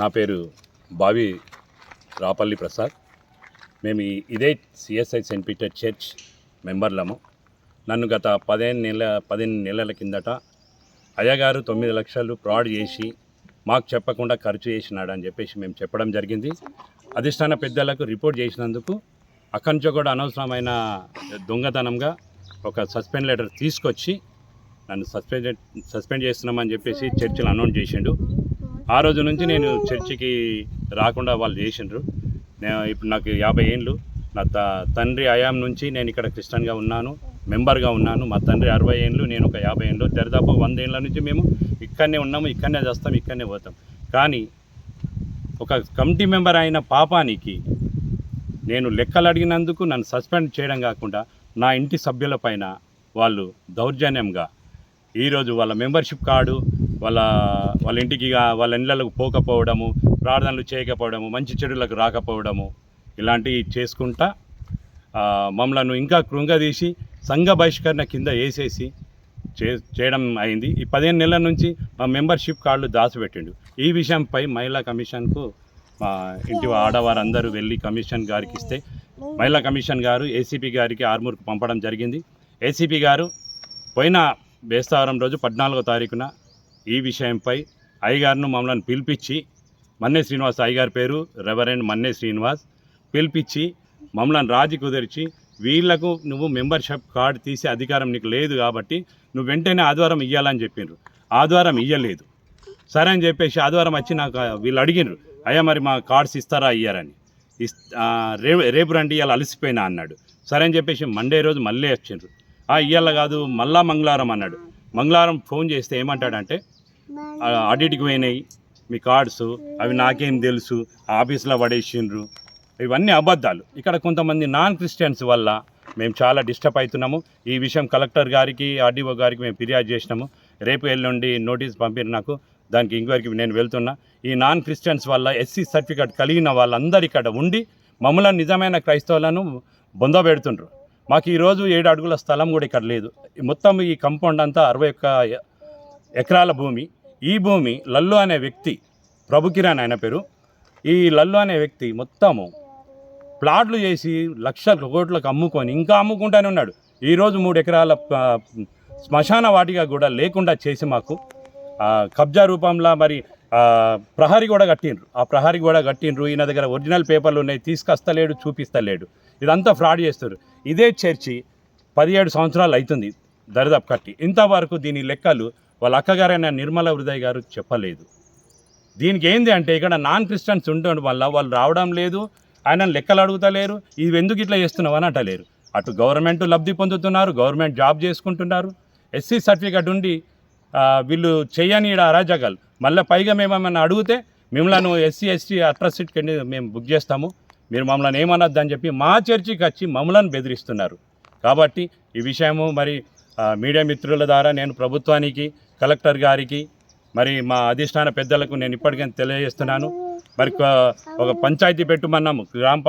నా పేరు బావి రాపల్లి ప్రసాద్. మేము ఇదే సిఎస్ఐ సెయింట్ పీటర్ చర్చ్ మెంబర్లము. నన్ను గత పదిహేను నెల పదిహేను నెలల కిందట అయ్యగారు తొమ్మిది లక్షలు ఫ్రాడ్ చేసి మాకు చెప్పకుండా ఖర్చు చేసినాడు అని చెప్పేసి మేము చెప్పడం జరిగింది. అధిష్టాన పెద్దలకు రిపోర్ట్ చేసినందుకు అక్కడి నుంచి కూడా అనవసరమైన దొంగతనంగా ఒక సస్పెండ్ లెటర్ తీసుకొచ్చి నన్ను సస్పెండ్ సస్పెండ్ చేస్తున్నామని చెప్పేసి చర్చిలో అనౌన్స్ చేసిండు. ఆ రోజు నుంచి నేను చర్చికి రాకుండా వాళ్ళు చేసిండ్రు. నేను ఇప్పుడు నాకు యాభై ఏండ్లు. నా త తండ్రి అయాం నుంచి నేను ఇక్కడ క్రిస్టియన్గా ఉన్నాను మెంబర్గా ఉన్నాను. మా తండ్రి అరవై ఏండ్లు నేను ఒక యాభై ఏండ్లు. దరిదాపు వంద ఏండ్ల నుంచి మేము ఇక్కడనే ఉన్నాము ఇక్కడనే చేస్తాం ఇక్కడనే పోతాం. కానీ ఒక కమిటీ మెంబర్ అయిన పాపానికి నేను లెక్కలు అడిగినందుకు నన్ను సస్పెండ్ చేయడం కాకుండా నా ఇంటి సభ్యులపైన వాళ్ళు దౌర్జన్యంగా ఈరోజు వాళ్ళ మెంబర్షిప్ కార్డు వాళ్ళ వాళ్ళ ఇంటికి వాళ్ళ ఇళ్ళకు పోకపోవడము ప్రార్థనలు చేయకపోవడము మంచి చెడులకు రాకపోవడము ఇలాంటివి చేసుకుంటా మమ్మలను ఇంకా కృంగదీసి సంఘ బహిష్కరణ కింద వేసేసి చే చేయడం అయింది. ఈ పదిహేను నెలల నుంచి మా మెంబర్షిప్ కార్డులు దాచిపెట్టిండు. ఈ విషయంపై మహిళా కమిషన్కు మా ఇంటి ఆడవారందరూ వెళ్ళి కమిషన్ గారికి ఇస్తే మహిళా కమిషన్ గారు ఏసీపీ గారికి ఆర్మూర్కు పంపడం జరిగింది. ఏసీపీ గారు పోయిన బేస్తవారం రోజు పద్నాలుగో తారీఖున ఈ విషయంపై అయ్యగారును మమ్మల్ని పిలిపించి మన్నే శ్రీనివాస్ అయ్యగారి పేరు రెవరెండ్ మన్నే శ్రీనివాస్ పిలిపించి మమ్మల్ని రాజీ కుదిర్చి వీళ్ళకు నువ్వు మెంబర్షిప్ కార్డు తీసే అధికారం నీకు లేదు కాబట్టి నువ్వు వెంటనే ఆదివారం ఇవ్వాలని చెప్పిండ్రు ఆదివారం ఇవ్వలేదు సరే అని చెప్పేసి ఆదివారం వచ్చి నాకు వీళ్ళు అడిగినారు అయ్యా మరి మా కార్డ్స్ ఇస్తారా అయ్యారని ఇస్ రేపు రేపు రండి ఇవాళ అలసిపోయినా అన్నాడు. సరే అని చెప్పేసి మండే రోజు మళ్ళీ వచ్చిండ్రు. ఆ ఇవాళ కాదు మళ్ళా మంగళవారం అన్నాడు. మంగళవారం ఫోన్ చేస్తే ఏమంటాడంటే ఆడిట్కి పోయినాయి మీ కార్డ్స్ అవి నాకేం తెలుసు ఆఫీస్లో పడేసిండ్రు. ఇవన్నీ అబద్ధాలు. ఇక్కడ కొంతమంది నాన్ క్రిస్టియన్స్ వల్ల మేము చాలా డిస్టర్బ్ అవుతున్నాము. ఈ విషయం కలెక్టర్ గారికి ఆర్డీఓ గారికి మేము ఫిర్యాదు చేసినాము. రేపు ఎల్లుండి నోటీస్ పంపిరు నాకు దానికి ఇంక్వైరీకి నేను వెళ్తున్నా. ఈ నాన్ క్రిస్టియన్స్ వల్ల ఎస్సీ సర్టిఫికేట్ కలిగిన వాళ్ళందరూ ఇక్కడ ఉండి మమ్మల్ని నిజమైన క్రైస్తవులను బొందబెడుతుండ్రు మాకు ఈరోజు ఏడు అడుగుల స్థలం కూడా ఇక్కడ లేదు. ఈ మొత్తం ఈ కంపౌండ్ అంతా అరవై ఒక్క ఎకరాల భూమి. ఈ భూమి లల్లు అనే వ్యక్తి ప్రభుకిరాణ్ ఆయన పేరు. ఈ లల్లు అనే వ్యక్తి మొత్తము ప్లాట్లు చేసి లక్షల కోట్లకు అమ్ముకొని ఇంకా అమ్ముకుంటానే ఉన్నాడు. ఈరోజు మూడు ఎకరాల శ్మశాన వాటిగా కూడా లేకుండా చేసి మాకు కబ్జా రూపంలో మరి ప్రహరి ప్రహరీ కూడా కట్టిండ్రు. ఆ ప్రహరీ కూడా కట్టిండ్రు. ఈయన దగ్గర ఒరిజినల్ పేపర్లు ఉన్నాయి. తీసుకొస్తలేడు చూపిస్తలేడు. ఇదంతా ఫ్రాడ్ చేస్తారు ఇదే చర్చి పదిహేడు సంవత్సరాలు అవుతుంది దరిదాపు కట్టి. ఇంతవరకు దీని లెక్కలు వాళ్ళ అక్కగారైన నిర్మల హృదయ్ గారు చెప్పలేదు. దీనికి ఏంది అంటే ఇక్కడ నాన్ క్రిస్టియన్స్ ఉండడం వల్ల వాళ్ళు రావడం లేదు ఆయన లెక్కలు అడుగుతలేరు ఇవి ఎందుకు ఇట్లా చేస్తున్నావు? అని అంటలేరు. అటు గవర్నమెంట్ లబ్ధి పొందుతున్నారు గవర్నమెంట్ జాబ్ చేసుకుంటున్నారు. ఎస్సీ సర్టిఫికేట్ ఉండి వీళ్ళు చేయని ఈడ అరాజకాలు. మళ్ళీ పైగా మేము ఏమన్నా అడిగితే మిమ్మల్ని ఎస్సీ ఎస్టీ అట్రాసిటీ మేము బుక్ చేస్తాము మీరు మమ్మల్ని ఏమనొద్దు అని చెప్పి మా చర్చికి వచ్చి మమ్మల్ని బెదిరిస్తున్నారు. కాబట్టి ఈ విషయము మరి మీడియా మిత్రుల ద్వారా నేను ప్రభుత్వానికి కలెక్టర్ గారికి మరి మా అధిష్టాన పెద్దలకు నేను ఇప్పటికైనా తెలియజేస్తున్నాను. మరి ఒక పంచాయతీ పెట్టమన్నాము గ్రామ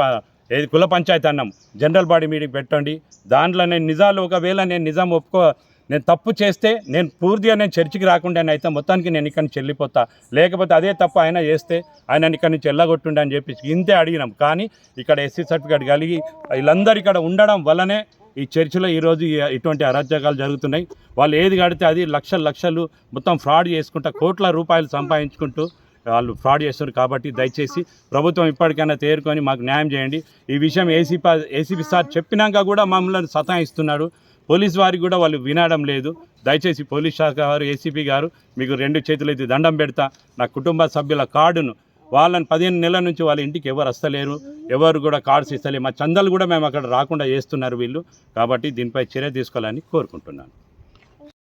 ఏది కుల పంచాయతీ అన్నాము. జనరల్ బాడీ మీటింగ్ పెట్టండి. దాంట్లో నేను నిజాలు ఒకవేళ నేను నిజాం ఒప్పుకో నేను తప్పు చేస్తే నేను పూర్తిగా నేను చర్చికి రాకుండా అయితే మొత్తానికి నేను ఇక్కడి నుంచి వెళ్ళిపోతా. లేకపోతే అదే తప్పు ఆయన చేస్తే ఆయన ఇక్కడి నుంచి వెళ్ళగొట్టుండే అని చెప్పి ఇంతే అడిగినాం. కానీ ఇక్కడ ఎస్సీ సర్టిఫికేట్ కలిగి వీళ్ళందరూ ఇక్కడ ఉండడం వల్లనే ఈ చర్చిలో ఈరోజు ఇటువంటి అరాచకాలు జరుగుతున్నాయి. వాళ్ళు ఏది కడితే అది లక్షలు లక్షలు మొత్తం ఫ్రాడ్ చేసుకుంటా కోట్ల రూపాయలు సంపాదించుకుంటూ వాళ్ళు ఫ్రాడ్ చేస్తారు కాబట్టి దయచేసి ప్రభుత్వం ఇప్పటికైనా తేరుకొని మాకు న్యాయం చేయండి. ఈ విషయం ఏసీపీ ఏసీపీ సార్ చెప్పినాక కూడా మమ్మల్ని సతాయిస్తున్నాడు. పోలీస్ వారికి కూడా వాళ్ళు వినడం లేదు. దయచేసి పోలీస్ శాఖ వారు ఏసీపీ గారు మీకు రెండు చేతులు అయితే దండం పెడతా. నా కుటుంబ సభ్యుల కార్డును. వాళ్ళని పదిహేను నెలల నుంచి వాళ్ళ ఇంటికి ఎవరు వస్తలేరు ఎవరు కూడా కార్డ్స్ ఇస్తలేరు మా చందాలు కూడా మేము అక్కడ రాకుండా చేస్తున్నారు వీళ్ళు. కాబట్టి దీనిపై చర్య తీసుకోవాలని కోరుకుంటున్నాను.